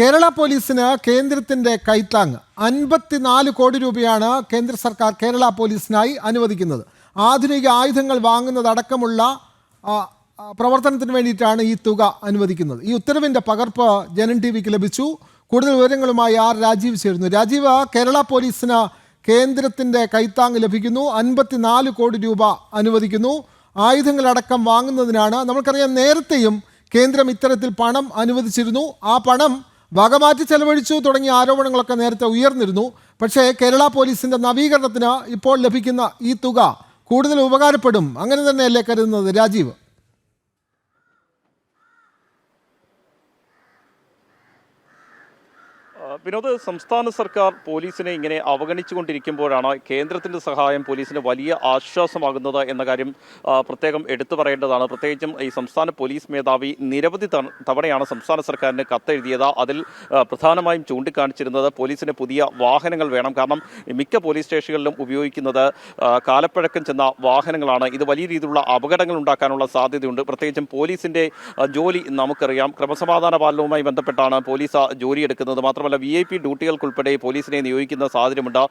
കേരള പോലീസിന് കേന്ദ്രത്തിന്റെ കൈത്താങ്. അൻപത്തിനാല് കോടി രൂപയാണ് കേന്ദ്ര സർക്കാർ കേരള പോലീസിനായി അനുവദിക്കുന്നത്. ആധുനിക ആയുധങ്ങൾ വാങ്ങുന്നതടക്കമുള്ള പ്രവർത്തനത്തിന് വേണ്ടിയിട്ടാണ് ഈ തുക അനുവദിക്കുന്നത്. ഈ ഉത്തരവിന്റെ പകർപ്പ് ജനൻ ടി വിക്ക് ലഭിച്ചു. കൂടുതൽ വിവരങ്ങളുമായി ആർ രാജീവ് ചേരുന്നു. രാജീവ് കേരള പോലീസിന് കേന്ദ്രത്തിന്റെ കൈത്താങ് ലഭിക്കുന്നു. അൻപത്തിനാല് കോടി രൂപ അനുവദിക്കുന്നു. ആയുധങ്ങളടക്കം വാങ്ങുന്നതിനാണ്. നമുക്കറിയാം നേരത്തെയും കേന്ദ്രം ഇത്തരത്തിൽ പണം അനുവദിച്ചിരുന്നു. ആ പണം വകമാറ്റി ചെലവഴിച്ചു തുടങ്ങിയ ആരോപണങ്ങളൊക്കെ നേരത്തെ ഉയർന്നിരുന്നു. പക്ഷേ കേരള പോലീസിന്റെ നവീകരണത്തിന് ഇപ്പോൾ ലഭിക്കുന്ന ഈ തുക കൂടുതൽ ഉപകാരപ്പെടും. അങ്ങനെ തന്നെയല്ലേ കരുതുന്നത് രാജീവ്? വിനോദ് സംസ്ഥാന സർക്കാർ പോലീസിനെ ഇങ്ങനെ അവഗണിച്ചുകൊണ്ടിരിക്കുമ്പോഴാണ് കേന്ദ്രത്തിന്റെ സഹായം പോലീസിന് വലിയ ആശ്വാസമാകുന്നത് എന്ന കാര്യം പ്രത്യേകം എടുത്തു പറയേണ്ടതാണ്. പ്രത്യേകിച്ചും ഈ സംസ്ഥാന പോലീസ് മേധാവി നിരവധി തവണയാണ് സംസ്ഥാന സർക്കാരിന് കത്തെഴുതിയത്. അതിൽ പ്രധാനമായും ചൂണ്ടിക്കാണിച്ചിരുന്നത് പോലീസിന് പുതിയ വാഹനങ്ങൾ വേണം. കാരണം മിക്ക പോലീസ് സ്റ്റേഷനുകളിലും ഉപയോഗിക്കുന്നത് കാലപ്പഴക്കം ചെന്ന വാഹനങ്ങളാണ്. ഇത് വലിയ രീതിയിലുള്ള അപകടങ്ങൾ ഉണ്ടാക്കാനുള്ള സാധ്യതയുണ്ട്. പ്രത്യേകിച്ചും പോലീസിന്റെ ജോലി നമുക്കറിയാം. ക്രമസമാധാന പാലനവുമായി ബന്ധപ്പെട്ടാണ് പോലീസ് ആ മാത്രമല്ല മാത്രമല്ല വി ഐ പി ഡ്യൂട്ടികൾക്കുൾപ്പെടെ പോലീസിനെ നിയോഗിക്കുന്ന സാഹചര്യമുണ്ട്.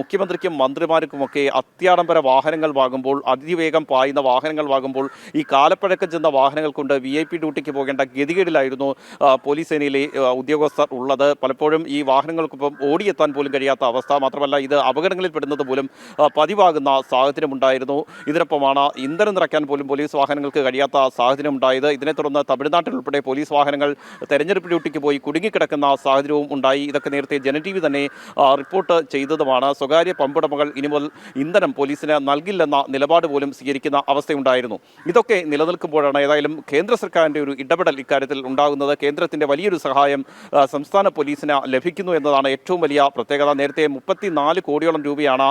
മുഖ്യമന്ത്രിക്കും മന്ത്രിമാർക്കുമൊക്കെ അത്യാഡംബര വാഹനങ്ങൾ വാങ്ങുമ്പോൾ അതിവേഗം പായുന്ന വാഹനങ്ങൾ വാങ്ങുമ്പോൾ ഈ കാലപ്പഴക്കം ചെന്ന വാഹനങ്ങൾ കൊണ്ട് വി ഐ പി ഡ്യൂട്ടിക്ക് പോകേണ്ട ഗതികേടിലായിരുന്നു പോലീസ് സേനയിലെ ഉദ്യോഗസ്ഥർ ഉള്ളത്. പലപ്പോഴും ഈ വാഹനങ്ങൾക്കൊപ്പം ഓടിയെത്താൻ പോലും കഴിയാത്ത അവസ്ഥ. മാത്രമല്ല ഇത് അപകടങ്ങളിൽ പെടുന്നത് പോലും പതിവാകുന്ന സാഹചര്യമുണ്ടായിരുന്നു. ഇതിനൊപ്പമാണ് ഇന്ധനം നിറയ്ക്കാൻ പോലും പോലീസ് വാഹനങ്ങൾക്ക് കഴിയാത്ത സാഹചര്യം ഉണ്ടായത് ഇതിനെ തുടർന്ന് തമിഴ്നാട്ടിൽ ഉൾപ്പെടെ പോലീസ് വാഹനങ്ങൾ തെരഞ്ഞെടുപ്പ് ഡ്യൂട്ടിക്ക് പോയി കുടുങ്ങിക്കിടക്കുന്ന സാഹചര്യവും ഉണ്ടായി. ഇതൊക്കെ നേരത്തെ ജന ടി വി തന്നെ റിപ്പോർട്ട് ചെയ്തതുമാണ്. സ്വകാര്യ പമ്പുടമകൾ ഇനി മുതൽ ഇന്ധനം പോലീസിന് നൽകില്ലെന്ന നിലപാട് പോലും സ്വീകരിക്കുന്ന അവസ്ഥയുണ്ടായിരുന്നു. ഇതൊക്കെ നിലനിൽക്കുമ്പോഴാണ് ഏതായാലും കേന്ദ്ര സർക്കാരിന്റെ ഒരു ഇടപെടൽ ഇക്കാര്യത്തിൽ ഉണ്ടാകുന്നത്. കേന്ദ്രത്തിന്റെ വലിയൊരു സഹായം സംസ്ഥാന പോലീസിന് ലഭിക്കുന്നു എന്നതാണ് ഏറ്റവും വലിയ പ്രത്യേകത. നേരത്തെ മുപ്പത്തിനാല് കോടിയോളം രൂപയാണ്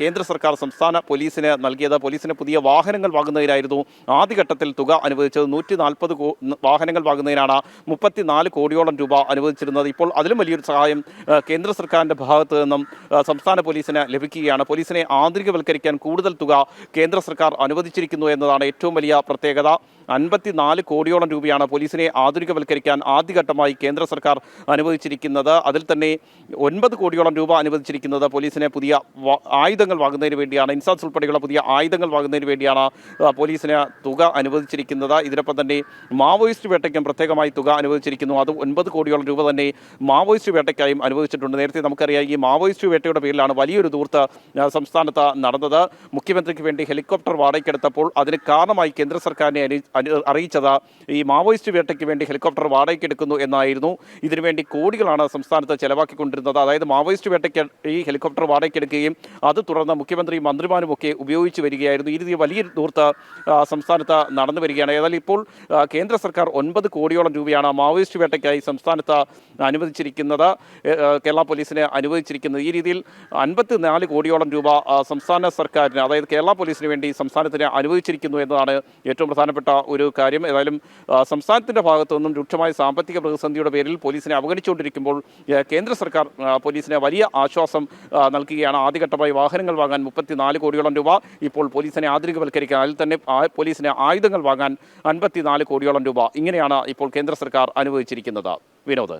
കേന്ദ്ര സർക്കാർ സംസ്ഥാന പോലീസിന് നൽകിയത്. പോലീസിന് പുതിയ വാഹനങ്ങൾ വാങ്ങുന്നതിനായിരുന്നു ആദ്യഘട്ടത്തിൽ തുക അനുവദിച്ചത്. നൂറ്റി നാൽപ്പത് വാഹനങ്ങൾ വാങ്ങുന്നതിനാണ് മുപ്പത്തിനാല് കോടിയോളം രൂപ അനുവദിച്ചിരുന്നത്. ഇപ്പോൾ അതിലും വലിയൊരു സഹായം കേന്ദ്ര സർക്കാരിന്റെ ഭാഗത്തു നിന്നും സംസ്ഥാന പോലീസിന് ലഭിക്കുകയാണ്. പോലീസിനെ ആന്തരികവൽക്കരിക്കാൻ കൂടുതൽ തുക കേന്ദ്ര സർക്കാർ അനുവദിച്ചിരിക്കുന്നു എന്നതാണ് ഏറ്റവും വലിയ പ്രത്യേകത. അൻപത്തിനാല് കോടിയോളം രൂപയാണ് പോലീസിനെ ആധുനികവൽക്കരിക്കാൻ ആദ്യഘട്ടമായി കേന്ദ്ര സർക്കാർ അനുവദിച്ചിരിക്കുന്നത്. അതിൽ തന്നെ ഒൻപത് കോടിയോളം രൂപ അനുവദിച്ചിരിക്കുന്നത് പോലീസിനെ പുതിയ ആയുധങ്ങൾ വാങ്ങുന്നതിന് വേണ്ടിയാണ് ഇൻസാസ് ഉൾപ്പെടെയുള്ള പുതിയ ആയുധങ്ങൾ വാങ്ങുന്നതിന് വേണ്ടിയാണ് പോലീസിന് തുക അനുവദിച്ചിരിക്കുന്നത്. ഇതിനൊപ്പം തന്നെ മാവോയിസ്റ്റ് വേട്ടയ്ക്കും പ്രത്യേകമായി തുക അനുവദിച്ചിരിക്കുന്നു. അത് ഒൻപത് കോടിയോളം രൂപ തന്നെ മാവോയിസ്റ്റ് വേട്ടയ്ക്കായും അനുവദിച്ചിട്ടുണ്ട്. നേരത്തെ നമുക്കറിയാം ഈ മാവോയിസ്റ്റ് വേട്ടയുടെ പേരിലാണ് വലിയൊരു ദൂർത്ത് സംസ്ഥാനത്ത് നടന്നത്. മുഖ്യമന്ത്രിക്ക് വേണ്ടി ഹെലികോപ്റ്റർ വാടകയ്ക്കെടുത്തപ്പോൾ അതിന് കാരണമായി കേന്ദ്ര സർക്കാരിനെ അറിയിച്ചത് ഈ മാവോയിസ്റ്റ് വേട്ടയ്ക്ക് വേണ്ടി ഹെലികോപ്റ്റർ വാടകയ്ക്കെടുക്കുന്നു എന്നായിരുന്നു. ഇതിനുവേണ്ടി കോടികളാണ് സംസ്ഥാനത്ത് ചെലവാക്കിക്കൊണ്ടിരുന്നത്. അതായത് മാവോയിസ്റ്റ് വേട്ടയ്ക്ക് ഈ ഹെലികോപ്റ്റർ വാടകയ്ക്ക് വാടകയ്ക്കെടുക്കുകയും അത് തുടർന്ന് മുഖ്യമന്ത്രി മന്ത്രിമാരും ഒക്കെ ഉപയോഗിച്ച് വരികയായിരുന്നു. ഈ രീതിയിൽ വലിയ ദൂർത്ത് സംസ്ഥാനത്ത് നടന്നു വരികയാണ്. ഏതായാലും ഇപ്പോൾ കേന്ദ്ര സർക്കാർ ഒൻപത് കോടിയോളം രൂപയാണ് മാവോയിസ്റ്റ് വേട്ടയ്ക്കായി സംസ്ഥാനത്ത് അനുവദിച്ചിരിക്കുന്നത്. കേരള പോലീസിന് അനുവദിച്ചിരിക്കുന്നത്. ഈ രീതിയിൽ അൻപത്തി നാല് കോടിയോളം രൂപ സംസ്ഥാന സർക്കാരിന് അതായത് കേരള പോലീസിന് വേണ്ടി സംസ്ഥാനത്തിന് അനുവദിച്ചിരിക്കുന്നു എന്നതാണ് ഏറ്റവും പ്രധാനപ്പെട്ട ഒരു കാര്യം. ഏതായാലും സംസ്ഥാനത്തിന്റെ ഭാഗത്തു നിന്നും രൂക്ഷമായ സാമ്പത്തിക പ്രതിസന്ധിയുടെ പേരിൽ പോലീസിനെ അവഗണിച്ചുകൊണ്ടിരിക്കുമ്പോൾ കേന്ദ്ര സർക്കാർ പോലീസിനെ വലിയ ആശ്വാസം നൽകുകയാണ്. ആദ്യഘട്ടമായി വാഹനങ്ങൾ വാങ്ങാൻ മുപ്പത്തിനാല് കോടിയോളം രൂപ ഇപ്പോൾ പോലീസിനെ ആധുനികവൽക്കരിക്കാൻ അതിൽ തന്നെ പോലീസിന് ആയുധങ്ങൾ വാങ്ങാൻ അൻപത്തിനാല് കോടിയോളം രൂപ. ഇങ്ങനെയാണ് ഇപ്പോൾ കേന്ദ്ര സർക്കാർ അനുവദിച്ചിരിക്കുന്നത്. വിനോദ്.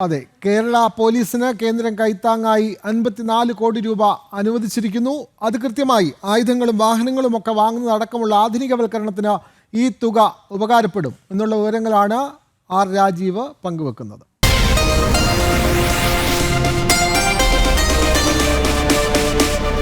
അതെ കേരള പോലീസിന് കേന്ദ്രം കൈത്താങ്ങായി അൻപത്തിനാല് കോടി രൂപ അനുവദിച്ചിരിക്കുന്നു. അത് കൃത്യമായി ആയുധങ്ങളും വാഹനങ്ങളും ഒക്കെ വാങ്ങുന്നതടക്കമുള്ള ആധുനികവൽക്കരണത്തിന് ഈ തുക ഉപകാരപ്പെടും എന്നുള്ള വിവരങ്ങളാണ് ആർ രാജീവ് പങ്കുവെക്കുന്നത്.